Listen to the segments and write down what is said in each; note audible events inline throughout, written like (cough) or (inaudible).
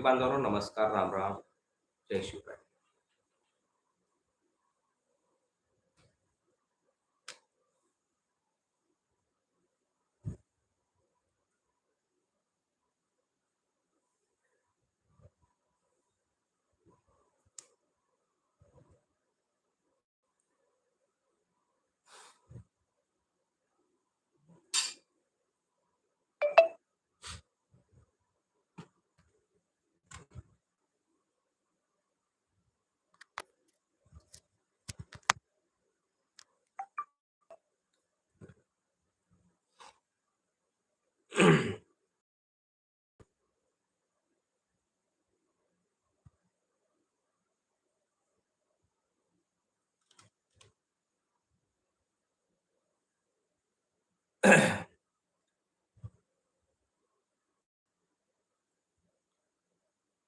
शेतकरी बांधवांनो नमस्कार राम राम. जय शिवराय.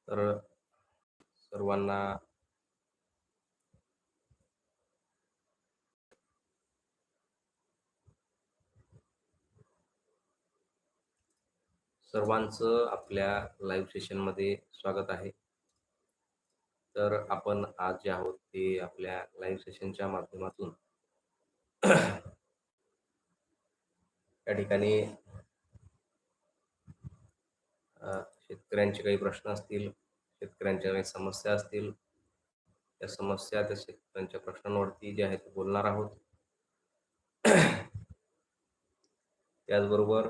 तर सर्वांना सर्वांचं आपल्या लाईव्ह सेशनमध्ये स्वागत आहे. तर आपण आज जे आहोत ते आपल्या लाईव्ह सेशनच्या माध्यमातून या ठिकाणी शेतकऱ्यांचे काही प्रश्न असतील शेतकऱ्यांच्या काही समस्या असतील त्या समस्या त्या शेतकऱ्यांच्या प्रश्नांवरती जे आहे ते बोलणार आहोत. त्याचबरोबर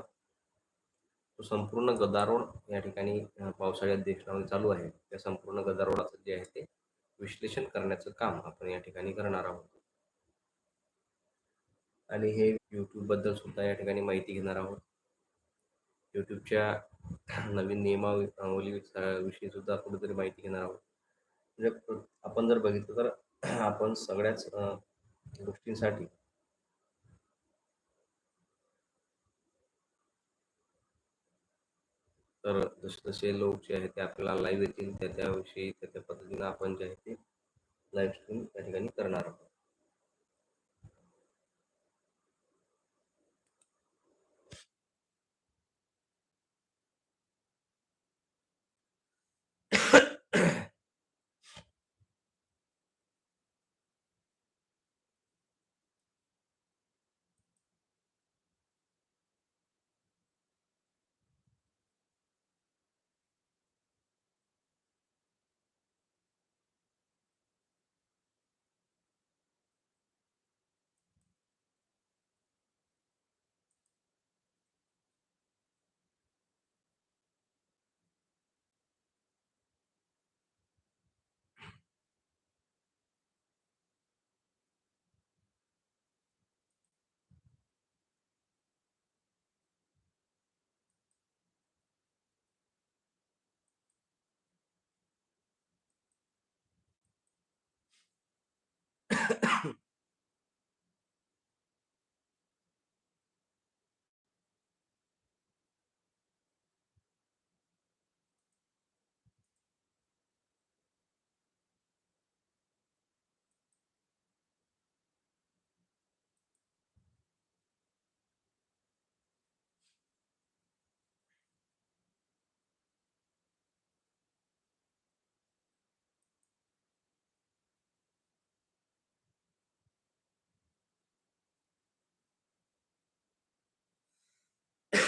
संपूर्ण गदारोळ या ठिकाणी पावसाळी अधिवेशनामध्ये चालू आहे. त्या संपूर्ण गदारोळाचं जे आहे ते विश्लेषण करण्याचं काम आपण या ठिकाणी करणार आहोत. आणि हे बद्दल सुद्धा या ठिकाणी माहिती घेणार आहोत. यूट्यूबच्या नवीन नियमावली विषयी सुद्धा कुठेतरी माहिती घेणार आहोत. म्हणजे आपण जर बघितलं तर आपण सगळ्याच गोष्टींसाठी तर जसे लोक जे आहेत ते आपल्याला लाईव्ह येतील त्या त्याविषयी त्या त्या पद्धतीनं आपण जे आहे ते लाईव्ह स्ट्रीम त्या ठिकाणी करणार आहोत.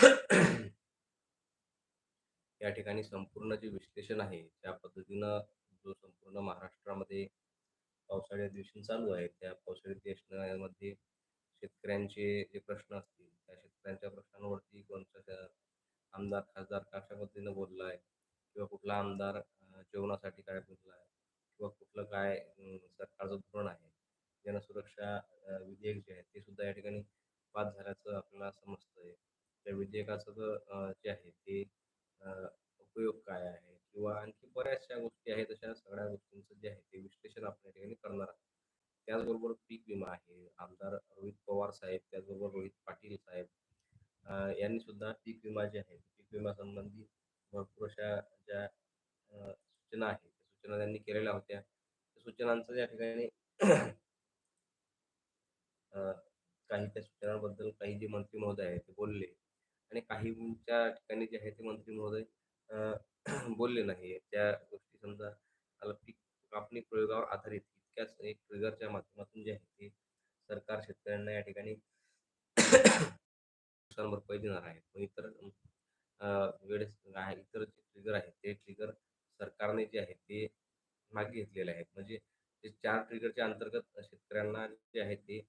(clears throat) या ठिकाणी संपूर्ण जे विश्लेषण आहे त्या पद्धतीनं जो संपूर्ण महाराष्ट्रामध्ये पावसाळी अधिवेशन चालू आहे त्या पावसाळी अधिवेशनामध्ये शेतकऱ्यांचे जे प्रश्न असतील त्या शेतकऱ्यांच्या प्रश्नांवरती कोणत्या आमदार खासदार कशा पद्धतीनं बोलला आहे किंवा कुठला आमदार जेवणासाठी काय बोलला आहे किंवा कुठलं काय सरकारचं धोरण आहे जनसुरक्षा विधेयक जे आहे ते सुद्धा या ठिकाणी पास झाल्याचं आपल्याला समजतंय. त्या विधेयकाचं जे आहे ते उपयोग काय आहे? किंवा आणखी बऱ्याचशा गोष्टी आहेत अशा सगळ्या गोष्टींचं जे आहे ते विश्लेषण आपण या ठिकाणी करणार आहोत. त्याचबरोबर पीक विमा आहे. आमदार रोहित पवार साहेब त्याचबरोबर रोहित पाटील साहेब यांनी सुद्धा पीक विमा जे आहे पीक विमा संबंधी भरपूर अशा ज्या सूचना आहेत त्या सूचना त्यांनी केलेल्या होत्या. त्या सूचनांचं या ठिकाणी काही त्या सूचनांबद्दल काही जे मंत्री महोदय आहेत ते बोलले. आणि काहींच्या ठिकाणी जे आहे ते मंत्री महोदय (clears throat) बोलले नाही. त्या गोष्टी समजा पीक कापणी प्रयोगावर आधारित इतक्याच एक ट्रिगरच्या माध्यमातून जे आहे ते सरकार शेतकऱ्यांना या ठिकाणी (clears throat) नुकसान भरपाई देणार आहे. पण इतर वेळेस आहे इतर जे ट्रिगर आहेत ते ट्रिगर सरकारने जे आहे ते मागे घेतलेले आहेत. म्हणजे ते चार ट्रिगरच्या अंतर्गत शेतकऱ्यांना जे आहे ते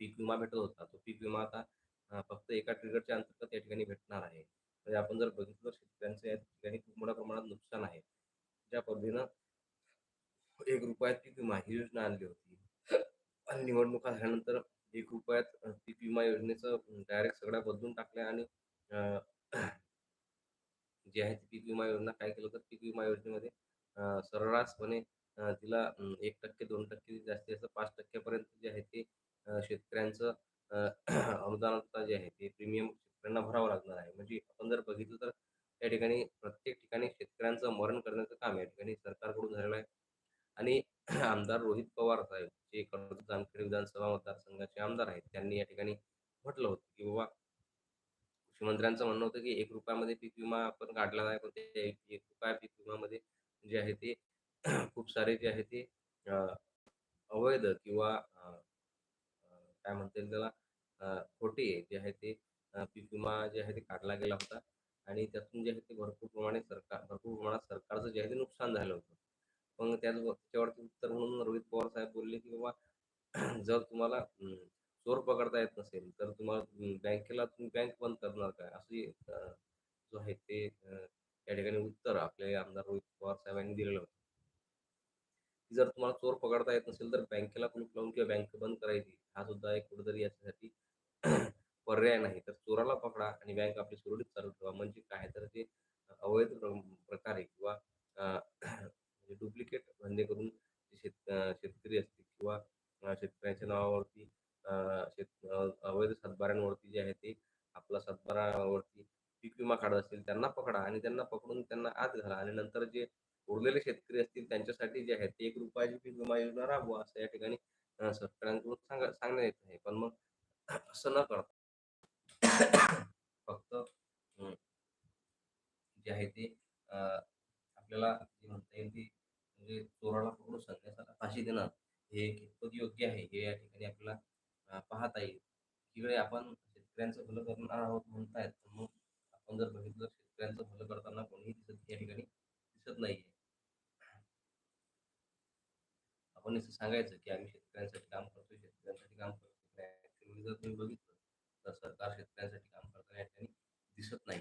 पीक विमा भेटत होता. तो पीक विमा आता फक्त एका ट्रिगरच्या अंतर्गत या ठिकाणी भेटणार आहे. म्हणजे आपण जर बघितलं शेतकऱ्यांचं या ठिकाणी खूप मोठ्या प्रमाणात नुकसान आहे. ज्या पद्धतीनं एक रुपयात पीक विमा ही योजना आणली होती. आणि निवडणुका झाल्यानंतर एक रुपयात पीक विमा योजनेचं डायरेक्ट सगळ्या बदलून टाकल्या आणि जे आहे ती पीक विमा योजना काय केलं तर पीक विमा योजनेमध्ये सर्रासपणे तिला एक टक्के दोन टक्के जास्तीत जास्त पाच टक्क्यापर्यंत जे आहे ते शेतकऱ्यांचं अनुदानता (clears throat) जे आहे ते प्रीमियम शेतकऱ्यांना भरावं लागणार आहे. म्हणजे आपण जर बघितलं तर त्या ठिकाणी प्रत्येक ठिकाणी शेतकऱ्यांचं मरण करण्याचं काम या ठिकाणी सरकारकडून झालेलं आहे. आणि (clears throat) आमदार रोहित पवार साहेब जे कर्जत जामखेड विधानसभा मतदारसंघाचे आमदार आहेत त्यांनी या ठिकाणी म्हटलं होतं की बाबा मुख्यमंत्र्यांचं म्हणणं होतं की एक रुपयामध्ये पीक विमा आपण काढला आहे पण ते एक रुपया पीक विमामध्ये जे आहे ते (clears throat) खूप सारे जे आहे ते अवैध किंवा काय म्हणता येईल त्याला खोटे जे आहे ते पीक विमा जे आहे ते काढला गेला होता आणि त्यातून जे आहे ते भरपूर प्रमाणे सरकार भरपूर प्रमाणात सरकारचं जे आहे ते नुकसान झालं होतं. मग त्याच त्याच्यावरती उत्तर म्हणून रोहित पवार साहेब बोलले की बाबा (clears throat) जर तुम्हाला चोर पकडता येत नसेल तर तुम्हाला बँकेला तुम्ही बँक बंद करणार काय? असे जो आहे ते या ठिकाणी उत्तर आपले आमदार रोहित पवार साहेबांनी दिलेलं होतं. जर तुम्हाला चोर पकडता येत नसेल तर बँकेला कुलूप लावून किंवा बँक बंद करायची. हा सुद्धा एक कुठेतरी याच्यासाठी (clears throat) पर्याय नाही. तर चोराला पकडा आणि बँक आपली सुरळीत चालू ठेवा. म्हणजे काय? तर ते अवैध प्रकारे किंवा डुप्लिकेट म्हणजे धंदे करून शेत शेतकरी असतील किंवा शेतकऱ्यांच्या नावावरती शेत अवैध सातबाऱ्यांवरती जे आहे ते आपला सातबारावरती पीक विमा काढत असतील त्यांना पकडा आणि त्यांना पकडून त्यांना आत घाला. आणि नंतर जे उरलेले शेतकरी असतील त्यांच्यासाठी जे आहे ते एक रुपयाची पीक विमा योजना राबवा असं या ठिकाणी शेतकऱ्यांकडून सांगा सांगण्यात येत आहे पण मग असं न करता. फक्त जे आहे ते आपल्याला जे म्हणता येईल ती म्हणजे चोराला पकडून संन्यासाला फाशी देणं हे कितपत योग्य आहे. हे या ठिकाणी आपल्याला पाहता येईल. इकडे आपण शेतकऱ्यांचं भलं करणार आहोत म्हणतायत पण मग आपण जर बघितलं शेतकऱ्यांचं भलं करताना कोणीही दिसत या ठिकाणी दिसत नाहीये. आपण असं सांगायचं की आम्ही शेतकऱ्यांसाठी काम करतोय शेतकऱ्यांसाठी काम करतो तुम्ही जर तुम्ही बघितलं तर सरकार शेतकऱ्यांसाठी काम करताना या ठिकाणी दिसत नाही.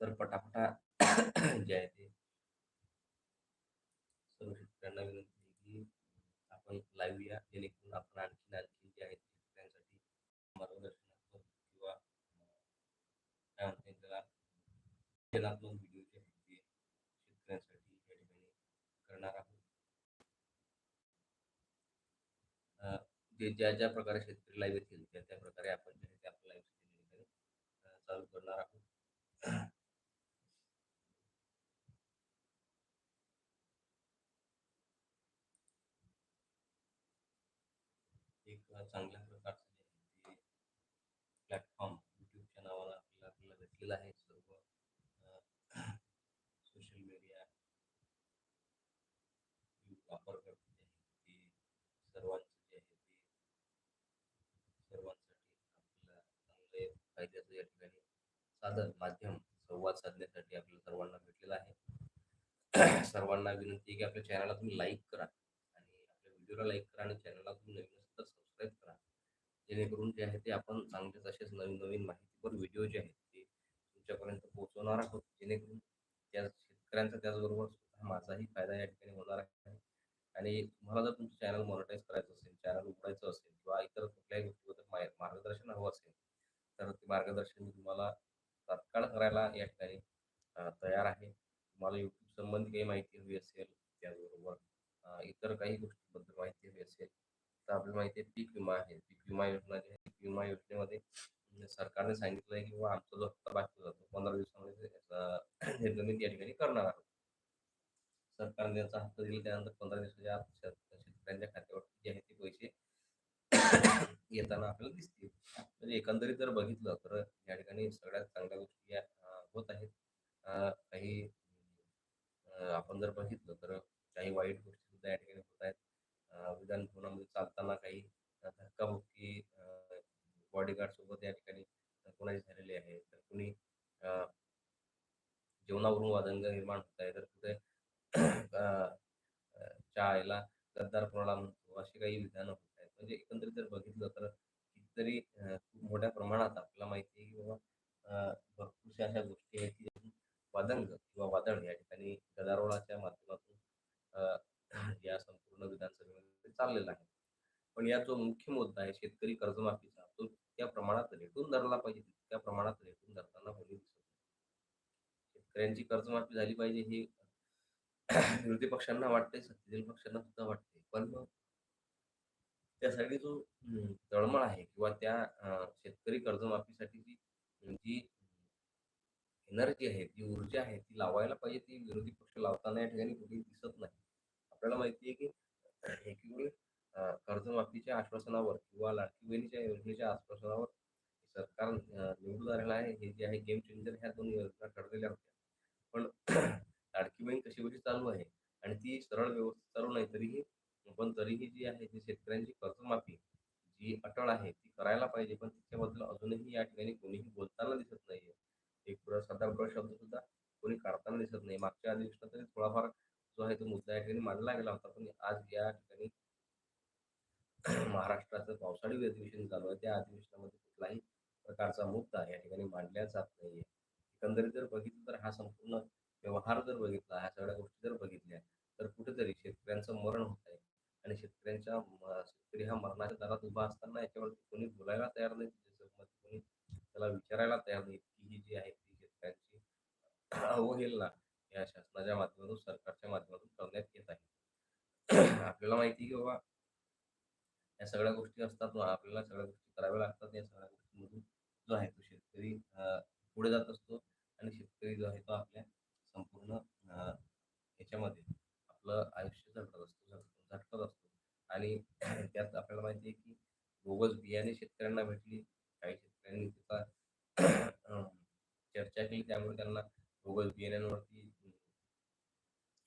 तर पटापटा जे आहे ते सर्व विनंती आहे की आपण लाईव्ह या जेणेकरून आपण आणखीन आणखी जे आहेत शेतकऱ्यांसाठी मार्गदर्शनात्मक किंवा काय म्हणता येईल त्याला व्हिडिओ जे आहेत ते शेतकऱ्यांसाठी या ठिकाणी करणार आहोत. जे ज्या ज्या प्रकारे शेतकरी लाईव्ह येतील त्या त्या प्रकारे आपण जे आहे ते आपलं लाईव्ह चालू करणार आहोत. चांगल्या प्रकारचं जे आहे ते प्लॅटफॉर्म यूट्यूबच्या नावानं आपल्याला आपल्याला भेटलेलं आहे सर्व सोशल मीडिया (clears throat) वापरकर्ते जे आहे ते सर्वांचं जे आहे ते सर्वांसाठी आपल्याला चांगले फायद्याचं या ठिकाणी साधन माध्यम संवाद साधण्यासाठी आपल्याला सर्वांना भेटलेलं आहे. (clears throat) सर्वांना विनंती आहे की आपल्या चॅनलला तुम्ही लाईक करा आणि आपल्या व्हिडिओला लाईक करा आणि चॅनलला तुम्ही नवीन सबस्क्राईब करा जेणेकरून जे आहे ते आपण चांगलेच असेच नवीन नवीन माहितीपर व्हिडिओ जे आहेत ते तुमच्यापर्यंत पोहोचवणार आहोत. जेणेकरून त्या शेतकऱ्यांचा त्याचबरोबर माझाही फायदा या ठिकाणी होणार आहे. आणि तुम्हाला जर तुमचं चॅनल मॉनिटाईज करायचं असेल चॅनल उघडायचं असेल किंवा इतर कुठल्याही गोष्टीबद्दल मार्गदर्शन हवं असेल तर ते मार्गदर्शन मी तुम्हाला तात्काळ करायला या ठिकाणी तयार आहे. तुम्हाला युट्यूब संबंधी काही माहिती हवी असेल त्याचबरोबर इतर काही गोष्टीबद्दल माहिती आहे पीक विमा आहे. पीक विमा योजना जी आहे पीक विमा योजनेमध्ये सरकारने सांगितलं आहे की बाबा आमचा जो हप्ता बाकी होता तो पंधरा दिवसामध्ये (clears throat) निर्गमित या ठिकाणी करणार आहोत. सरकारने त्यांचा हप्ता दिला त्यानंतर पंधरा दिवसाच्या आत शेतकऱ्यांच्या खात्यावर जे आहे ते पैसे (clears throat) येताना आपल्याला दिसतील. म्हणजे एकंदरीत जर बघितलं तर या ठिकाणी सगळ्यात चांगल्या गोष्टी या होत आहेत. काही आपण जर बघितलं तर काही वाईट गोष्टी सुद्धा या ठिकाणी होत आहेत. विधान भवनामध्ये चालताना काही धक्काबुक्की बॉडीगार्ड सोबत या ठिकाणी कोणाची झालेली आहे? तर कुणी जेवणावरून वादंग निर्माण होत आहे. तर कुठे अं, चायला गद्दार कोणाला म्हणतो? अशी काही विधानं होत आहेत. म्हणजे एकंदरीत जर बघितलं तर कितीतरी खूप मोठ्या प्रमाणात आपल्याला माहिती आहे की बाबा भरपूरशा अशा गोष्टी आहेत की वादंग किंवा वादळ या ठिकाणी गदारोळाच्या माध्यमातून या संपूर्ण विधानसभेमध्ये चाललेला आहे. पण या जो मुख्य मुद्दा आहे शेतकरी कर्जमाफीचा. तो त्या प्रमाणात रेटून धरला पाहिजे त्या प्रमाणात रेटून धरताना कोणी दिसत शेतकऱ्यांची कर्जमाफी झाली पाहिजे ही विरोधी पक्षांना वाटते सत्तेतील पक्षांना सुद्धा वाटते पण मग त्यासाठी जो तळमळ आहे किंवा त्या शेतकरी शेतकरी कर्जमाफीसाठीची जी एनर्जी आहे, जी ऊर्जा आहे, ती लावायला पाहिजे ती विरोधी पक्ष लावताना या ठिकाणी कुठेही दिसत नाही. आपल्याला माहिती आहे की एकीकडे कर्जमाफीच्या आश्वासनावर किंवा लाडकी बहिणीच्या योजनेच्या आश्वासनावर सरकार निवडून आलेलं आहे. हे जे आहे गेम चेंजर ह्या दोन योजना ठरलेल्या होत्या. पण (clears throat) लाडकी बहीण कशी कशी चालू आहे आणि ती सरळ व्यवस्थित चालू नाही तरीही पण तरीही जी आहे ती शेतकऱ्यांची कर्जमाफी जी अटळ आहे ती करायला पाहिजे पण तिच्याबद्दल अजूनही या ठिकाणी कोणीही बोलताना दिसत नाहीये. एक साधा शब्द सुद्धा कोणी काढताना दिसत नाही. मागच्या अधिवेशनात तरी थोडाफार जो आहे तो मुद्दा या ठिकाणी मांडला गेला होता. पण आज या ठिकाणी (clears throat) महाराष्ट्राचं पावसाळी अधिवेशन चालू आहे. त्या अधिवेशनामध्ये कुठलाही प्रकारचा मुद्दा या ठिकाणी मांडला जात नाहीये. एकंदरीत जर बघितलं तर हा संपूर्ण व्यवहार जर बघितला, ह्या सगळ्या गोष्टी जर बघितल्या, तर कुठेतरी शेतकऱ्यांचं मरण होत आहे आणि शेतकऱ्यांच्या शेतकरी हा मरणाच्या दारात उभा असताना याच्यावरती कोणी बोलायला तयार नाही. त्याच्यासोबत कोणी त्याला विचारायला तयार नाही, की ही जी आहे ती शेतकऱ्यांची अवहेलना या शासनाच्या माध्यमातून, सरकारच्या माध्यमातून करण्यात येत आहे. आपल्याला माहिती आहे की बाबा या सगळ्या गोष्टी असतात मग आपल्याला सगळ्या गोष्टी कराव्या लागतात. या सगळ्या गोष्टींमधून जो आहे तो शेतकरी अ, पुढे जात असतो आणि शेतकरी जो आहे तो आपल्या संपूर्ण अ, ह्याच्यामध्ये आपलं आयुष्य झटकत असतो, झटकत झटकत असतो आणि त्यात आपल्याला माहिती आहे की बोगस बियाणे शेतकऱ्यांना भेटली. काही शेतकऱ्यांनी त्याचा अ, चर्चा केली त्यामुळे त्यांना बोगस बियाण्यांवरती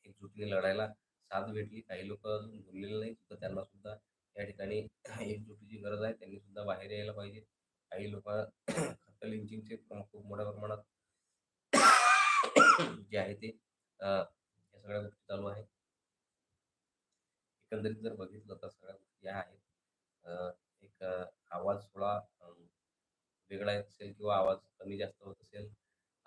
एकजुटीने लढायला साथ भेटली. काही लोक अजून बोललेले नाही तर त्यांना सुद्धा या ठिकाणी एकजुटीची गरज आहे. त्यांनी सुद्धा बाहेर यायला पाहिजे. काही लोकं खतं लिंचिंगचे खूप मोठ्या प्रमाणात जे आहे ते या सगळ्या गोष्टी चालू आहे एकंदरीत जर बघितलं तर सगळ्या गोष्टी या आहेत. एक आवाज थोडा वेगळा येत असेल किंवा आवाज कमी जास्त होत असेल.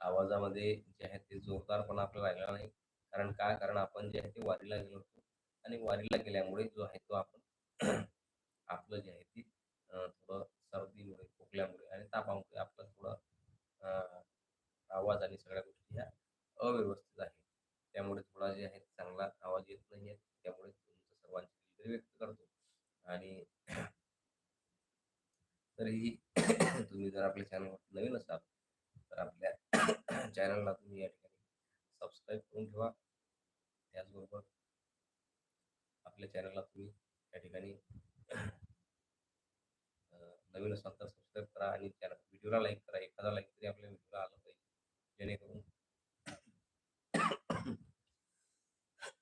आवाजामध्ये जे आहे ते जोरदारपणा आपल्याला राहिला नाही. कारण काय? कारण आपण जे आहे ते वारीला गेलो होतो आणि वारीला गेल्यामुळे जो आहे तो आपण (clears throat) आपलं जे आहे ते अ, थोडं सर्दीमुळे, खोकल्यामुळे आणि तापामुळे आपलं थोडं अ, आवाज आणि सगळ्या गोष्टी ह्या अव्यवस्थित आहेत. त्यामुळे थोडा जे आहे चांगला आवाज येत नाहीये. त्यामुळे तुमचं सर्वांची दिलगिरी व्यक्त करतो आणि तरीही तुम्ही जर आपल्या चॅनलवर नवीन असाल, तर आपल्या चॅनलला तुम्ही या ठिकाणी सबस्क्राईब करून ठेवा. त्याचबरोबर आपल्या चॅनलला तुम्ही या ठिकाणी अ, नवीन असाल तर सबस्क्राईब करा आणि चॅनल व्हिडिओला लाईक करा. एखादा लाईक तरी आपल्या व्हिडिओला आला पाहिजे. जेणेकरून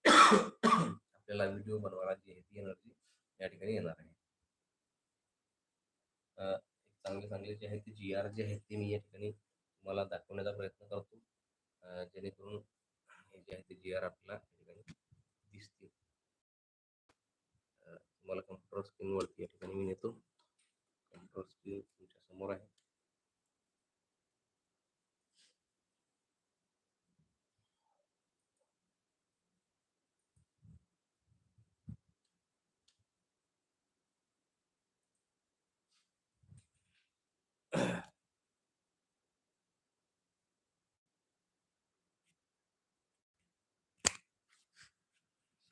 आपल्याला व्हिडिओ बनवायला जी आहे ती एनर्जी या येणार आहे. एक चांगले चांगले जे आहे ते जी-आर जे आहेत ते मी या ठिकाणी तुम्हाला दाखवण्याचा प्रयत्न करतो. जेणेकरून हे जे आहे ते जी-आर आपल्याला या ठिकाणी दिसतील. तुम्हाला कम्प्युटर स्क्रीनवरती या ठिकाणी मी नेतो. कम्प्युटर स्क्रीन तुमच्यासमोर आहे.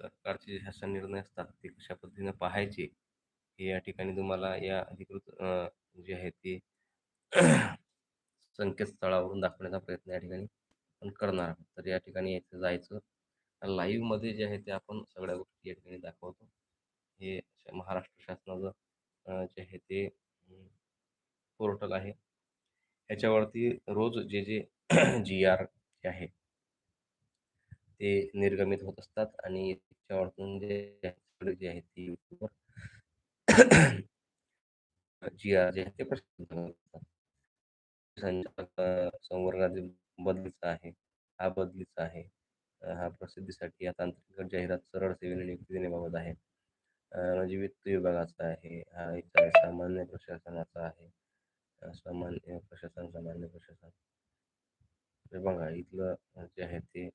सरकारचे जे निर्णय असतात ते कशा पद्धतीने पाहायचे, हे या ठिकाणी तुम्हाला या अधिकृत जे आहे ते संकेतस्थळावरून दाखवण्याचा प्रयत्न या ठिकाणी आपण करणार आहोत. तर या ठिकाणी यायचं जायचं लाईव्हमध्ये जे आहे ते आपण सगळ्या गोष्टी या ठिकाणी दाखवतो. हे महाराष्ट्र शासनाचं जे आहे ते पोर्टल आहे. ह्याच्यावरती रोज जे जे (clears throat) जी आर जे आहे ते निर्गमित होत असतात आणि त्याच्यावरतून जे जे आहे ती युट्यूबवर जी आर जे आहे ते प्रसिद्ध संवर्गातील बदलीचा आहे हा बदलीचा आहे. हा प्रसिद्धीसाठी या तांत्रिक जाहिरात सरळ सेवेने नियुक्ती देण्याबाबत आहे. म्हणजे वित्त विभागाचा आहे हा इतर सामान्य प्रशासनाचा आहे. सामान्य प्रशासन सामान्य प्रशासन. बघा इथलं जे आहे ते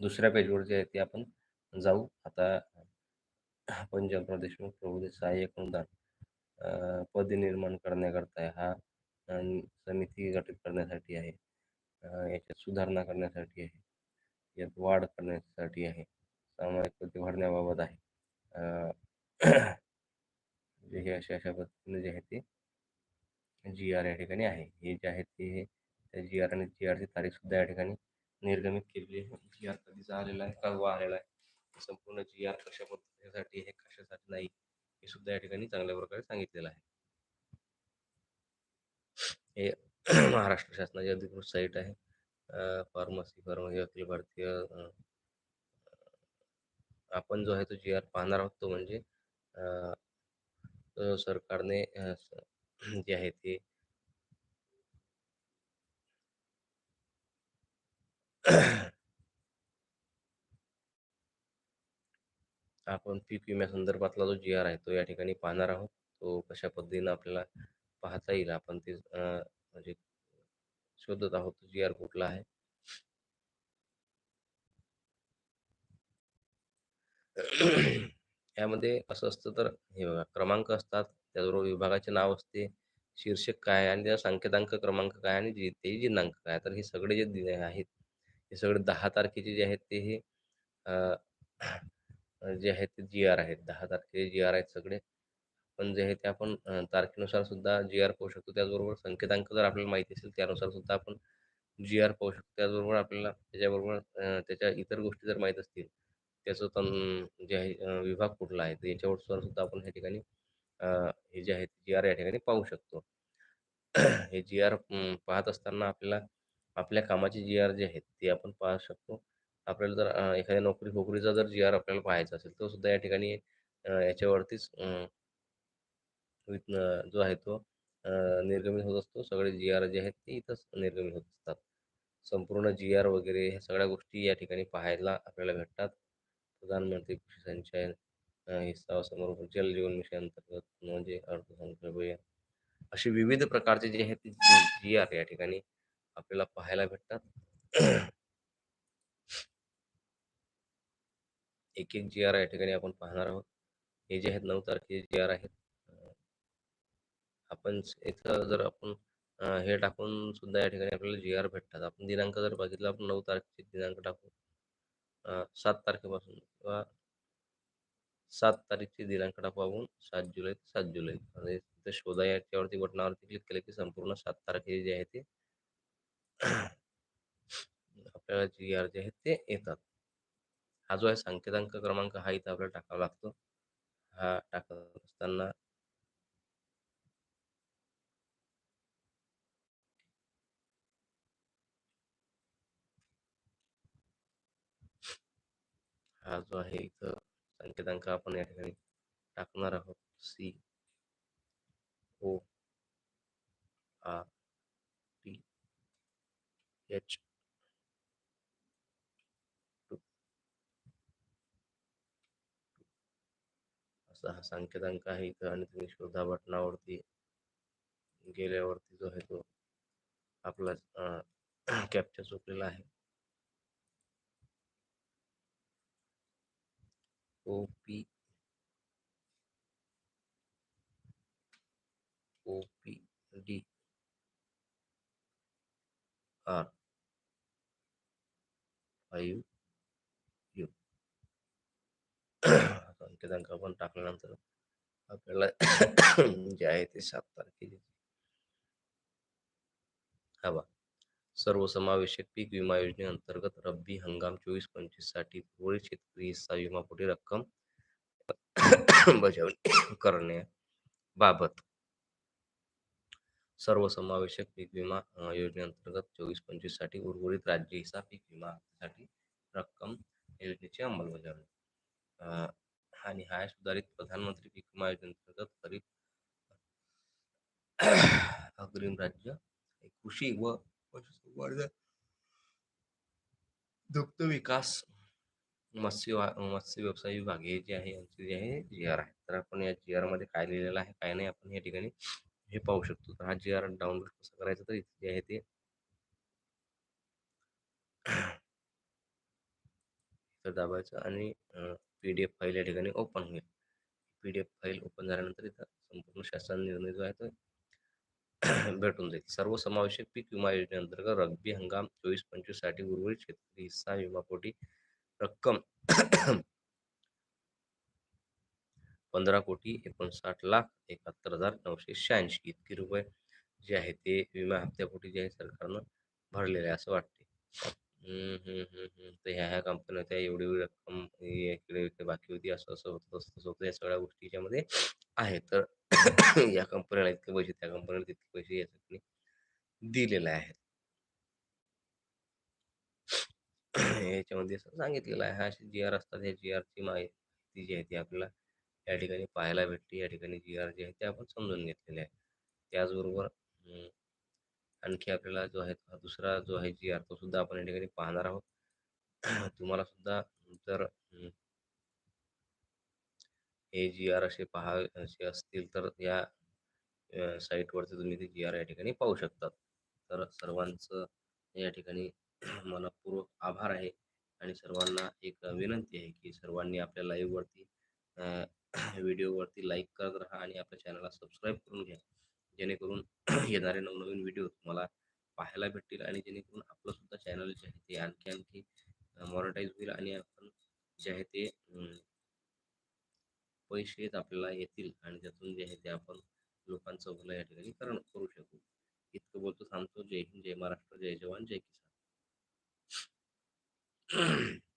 दुसऱ्या पेजवर जे आहे ते आपण जाऊ. आता पंजाब प्रदेश प्रभू सहाय्यक अनुदान पद निर्माण करण्याकरता हा समिती गठीत करण्यासाठी आहे. याच्यात सुधारणा करण्यासाठी आहे. यात वाढ करण्यासाठी आहे. सामायिक कृती वाढण्याबाबत आहे. जे हे अशा अशा पद्धतीने जे आहे ते जी आर या ठिकाणी आहे. हे जे आहे ते त्या जी आर आणि जी आरची तारीखसुद्धा या ठिकाणी निर्गमित केलेली आहे. जी आलेला आहे कवा आलेला आहे? संपूर्ण जी आर कशा पद्धतीसाठी हे कशासाठी नाही हे सुद्धा या ठिकाणी चांगल्या प्रकारे सांगितलेलं आहे. हे (clears throat) महाराष्ट्र शासनाची अधिकृत साईट आहे. फार्मसी फार्मसी अखिल भारतीय आपण जो आहे तो जी आर पाहणार आहोत तो म्हणजे सरकारने (clears throat) जे आहे ते (clears throat) आपण पीक विम्यासंदर्भातला जो जी आर आहे तो या ठिकाणी पाहणार आहोत. तो कशा पद्धतीनं आपल्याला पाहता येईल? आपण ते म्हणजे शोधत आहोत जी आर कुठला आहे? यामध्ये असं असतं तर हे बघा क्रमांक असतात त्याचबरोबर विभागाचे नाव असते शीर्षक काय आणि त्याचा संकेतांक क्रमांक काय आणि जी ते जिन्हांक काय तर हे सगळे जे आहेत हे सगळे दहा तारखेचे जे आहेत ते हे जे आहेत ते जी आर आहेत. दहा तारखेचे जी आर आहेत सगळे. पण जे आहे ते आपण तारखेनुसार सुद्धा जी आर पाहू शकतो. त्याचबरोबर संकेतांक जर आपल्याला माहिती असेल त्यानुसार सुद्धा आपण जी आर पाहू शकतो. त्याचबरोबर आपल्याला त्याच्याबरोबर त्याच्या इतर गोष्टी जर माहीत असतील त्याचं तन जे आहे विभाग कुठला आहे याच्यावर सुद्धा आपण ह्या ठिकाणी हे जे आहेत जी आर या ठिकाणी पाहू शकतो. हे जी आर पाहत असताना आपल्याला आपल्या कामाचे जी आर जे आहेत ते आपण पाहू शकतो. आपल्याला जर एखाद्या नोकरी फोकरीचा जर जी आर आपल्याला पाहायचा असेल तो सुद्धा या ठिकाणी याच्यावरतीच जो आहे तो निर्गमित होत असतो. सगळे जी आर जे आहेत ते इथंच निर्गमित होत असतात. संपूर्ण जी आर वगैरे ह्या सगळ्या गोष्टी या ठिकाणी पाहायला आपल्याला भेटतात. प्रधानमंत्री कृषी संचयन हिस्सा समोर जल जीवन मिशन अंतर्गत म्हणजे अर्थसंकल्प असे विविध प्रकारचे जे आहेत ते जी आर या ठिकाणी आपल्याला पाहायला भेटतात. एक एक जी आर या ठिकाणी आपण पाहणार आहोत. हे जे आहेत नऊ तारखेचे जी आर आहेत. आपण इथं जर आपण हे टाकून सुद्धा या ठिकाणी आपल्याला जी आर भेटतात. आपण दिनांक जर बघितला आपण नऊ तारखेचे दिनांक टाकू. सात तारखेपासून किंवा सात तारीखचे दिनांक टाकू आपण. सात जुलै ते सात जुलै. म्हणजे तिथं शोधा याच्यावरती बटनावरती क्लिक केलं की संपूर्ण सात तारखे जे आहे ते आपल्याला जी आर जे आहेत ते येतात. हा जो आहे संकेतांक क्रमांक हा इथं आपल्याला टाकावा लागतो. हा टाकत असताना हा जो आहे इथं संकेतांक आपण या ठिकाणी टाकणार आहोत. C O R T H असा हा संकेतांक आहे इथं आणि तुम्ही शोधा बटनावरती गेल्यावरती जो आहे तो आपला कॅप्चा चुकलेला आहे O P O P D R five U आपण टाकल्यानंतर आपल्याला जे आहे ते सात तारखेला हवा सर्वसमावेशक पीक विमा योजनेअंतर्गत रब्बी हंगाम चोवीस पंचवीससाठी उर्वरित शेतकरी हिस्सा विमापोटी रक्कम बजावणी करण्याबाबत सर्वसमावेशक पीक विमा योजनेअंतर्गत चोवीस पंचवीससाठी उर्वरित राज्य हिस्सा पीक विमा साठी रक्कम योजनेची अंमलबजावणी. आणि हा सुधारित प्रधानमंत्री पीक विमा योजनेअंतर्गत खरीप अग्रिम राज्य कृषी व पशुसंवर्धन दुग्ध विकास मत्स्य वा- मत्स्य व्यवसाय विभाग हे जे आहे यांचे जे आहे जी आर आहे. तर आपण या जी आरमध्ये काय लिहिलेलं आहे काय नाही आपण या ठिकाणी हे पाहू शकतो. तर हा जी आर डाउनलोड कसं करायचं तर इथे जे आहे ते दाबायचं आणि पी डी एफ फाईल या ठिकाणी ओपन होईल. P D F file open झाल्यानंतर इथं संपूर्ण शासन निर्णय जो आहे तो (clears throat) भेटून जाईल. सर्वसमावेशक पीक विमा योजनेअंतर्गत रब्बी हंगाम चोवीस पंचवीससाठी उर्वरित शेतकरी हिस्सा विमापोटी रक्कम (clears throat) पंधरा कोटी एकोणसाठ लाख एकाहत्तर हजार नऊशे शहाऐंशी इतके रुपये जे आहे ते विमा हप्त्यापोटी जे आहे सरकारनं भरलेले आहे असं वाटते हम्म, हम्म, हम्म, हम्म. तर ह्या ह्या कंपन्या होत्या एवढी एवढी रक्कम हे इकडे इकडे बाकी होती असं असं होतं तसं तसं होतं. या सगळ्या गोष्टी याच्यामध्ये आहेत. तर (clears throat) या कंपनीला इतके पैसे त्या कंपनीला तितके पैसे यासाठी दिलेले आहेत. (clears throat) याच्यामध्ये असं सांगितलेलं आहे. हा असे जी आर असतात या जी आरची माहिती जी आहे ती आपल्याला या ठिकाणी पाहायला भेटते. या ठिकाणी जी आर जे आहे ते आपण समजून घेतलेले आहे. त्याचबरोबर आणखी आपल्याला जो आहे दुसरा जो आहे जी आर तो सुद्धा आपण या ठिकाणी पाहणार आहोत. (clears throat) तुम्हाला सुद्धा जर हे. जी आर असे पहा असे असतील तर या साईटवरती तुम्ही ते जी आर या ठिकाणी पाहू शकतात. तर सर्वांचं या ठिकाणी (clears throat) मला पूर्वक आभार आहे आणि सर्वांना एक विनंती आहे की सर्वांनी आपल्या लाईव्हवरती (clears throat) व्हिडिओवरती लाईक करत राहा आणि आपल्या चॅनलला सबस्क्राईब करून घ्या. जेणेकरून (clears throat) येणारे नवनवीन व्हिडिओ तुम्हाला पाहायला भेटतील आणि जेणेकरून आपलं सुद्धा चॅनल जे आहे ते आणखी आणखी मॉनिटाईज होईल आणि आपण जे आहे ते अं, पैसे आपल्याला येतील आणि त्यातून जे आहे ते आपण लोकांचं भलं या ठिकाणी करण करू शकू. इतकं बोलतो थांबतो. जय हिंद जय महाराष्ट्र जय जवान जय किसान. (clears throat)